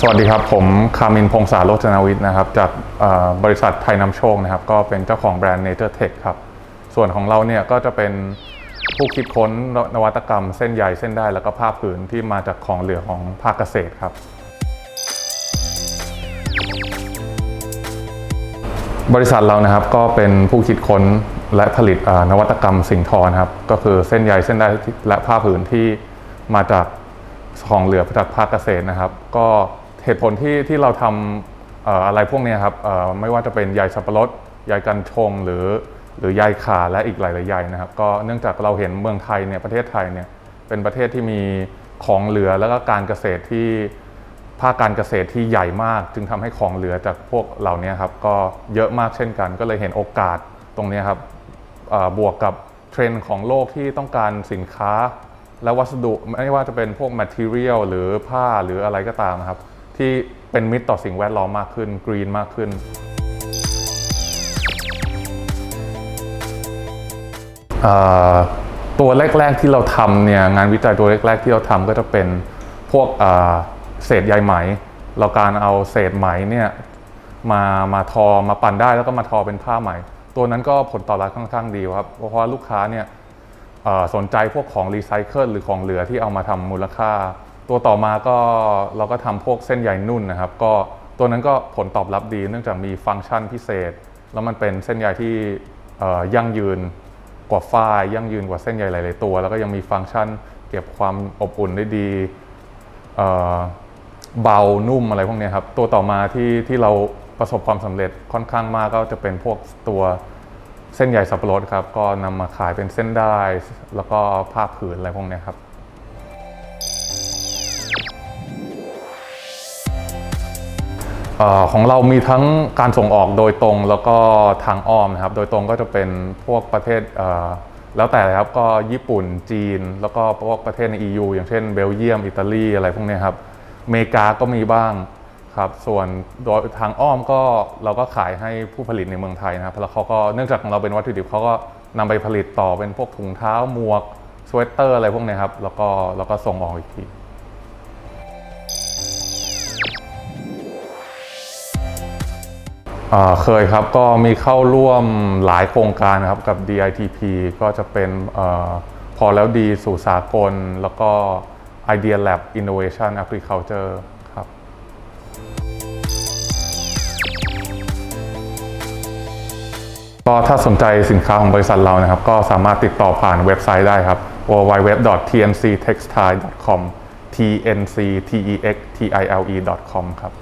สวัสดีครับ ผมคามินพงษาโรจนาวิทย์นะครับ จากบริษัทไทยนำโชคนะครับ ก็เป็นเจ้าของแบรนด์ Nature Tech ครับ ส่วนของเราเนี่ยก็จะเป็นผู้คิดค้นนวัตกรรมเส้นใยเส้นได้แล้วก็ผ้าผืนที่มาจากของเหลือของภาคเกษตรครับ บริษัทเรานะครับก็เป็นผู้คิดค้นและผลิตนวัตกรรมสิ่งทอนะครับ ก็คือเส้นใยเส้นได้และผ้าผืนที่มาจาก ของเหลือจากภาคเกษตรนะครับ ก็เหตุผลที่ที่เราทำอะไรพวกนี้ครับไม่ว่าจะเป็นใยสับปะรดใยกันชงหรือหรือใยขาและอีกหลาย ๆ ใยนะครับ ก็เนื่องจากเราเห็นเมืองไทยเนี่ยประเทศไทยเนี่ยเป็นประเทศที่มีของเหลือแล้วก็การเกษตรที่ภาคการเกษตรที่ใหญ่มาก จึงทำให้ของเหลือจากพวกเหล่านี้ครับก็เยอะมากเช่นกัน ก็เลยเห็นโอกาสตรงนี้ครับบวกกับเทรนด์ของโลกที่ต้องการสินค้า และวัสดุไม่ว่าจะเป็นพวก material หรือผ้าหรืออะไรก็ตามนะครับ ที่เป็นมิตรต่อสิ่งแวดล้อมมากขึ้นกรีนมากขึ้นตัวแรก ๆที่เราทำเนี่ยงานวิจัยตัวแรก ๆ ที่เราทำก็จะเป็นพวกเศษใยไหม เราการเอาเศษไหมเนี่ยมามาทอมาปั่นได้แล้วก็มาทอเป็นผ้าไหม ตัวนั้นก็ผลตอบรับค่อนข้างดีครับเพราะว่าลูกค้าเนี่ย สนใจพวกของรีไซเคิลหรือของเหลือที่เอามาทำมูลค่า ตัวต่อมาก็เราก็ทำพวกเส้นใยนุ่นนะครับ ก็ตัวนั้นก็ผลตอบรับดี เนื่องจากมีฟังก์ชันพิเศษ แล้วมันเป็นเส้นใยที่ยั่งยืนกว่าฝ้ายยั่งยืนกว่าเส้นใยหลายๆตัว แล้วก็ยังมีฟังก์ชันเก็บความอบอุ่นได้ดีเบานุ่มอะไรพวกนี้ครับ ตัวต่อมาที่ที่เราประสบความสำเร็จค่อนข้างมากก็จะเป็นพวกตัว เส้นใยสับปะรดครับ ก็นำมาขายเป็นเส้นได้ แล้วก็ผ้าผืนอะไรพวกนี้ครับออของเรามีทั้งการส่งออกโดยตรงแล้วก็ทางอ้อมนะครับ โดยตรงก็จะเป็นพวกประเทศเแล้วแต่ครับก็ญี่ปุ่นจีน แล้วก็พวกประเทศใน EU อย่างเช่นเบลเยียม อิตาลีอะไรพวกนี้ครับอเมริกาก็มีบ้าง ครับส่วนโดยทางอ้อมก็เราก็ขายให้ผู้ผลิตในเมืองไทยนะครับแล้วเขาก็เนื่องจากของเราเป็นวัตถุดิบเขาก็นำไปผลิตต่อเป็นพวกถุงเท้าหมวกสเวตเตอร์อะไรพวกนี้ครับแล้วก็แล้วก็ส่งออกอีกทีเคยครับก็มีเข้าร่วมหลายโครงการครับกับ DITP ก็จะเป็นอพอแล้วดีสู่สากล แล้วก็ Idea Lab Innovation Agriculture ก็ถ้าสนใจสินค้าของบริษัทเรานะครับ ก็สามารถติดต่อผ่านเว็บไซต์ได้ครับ www.tnctextile.com tnctextile.com ครับ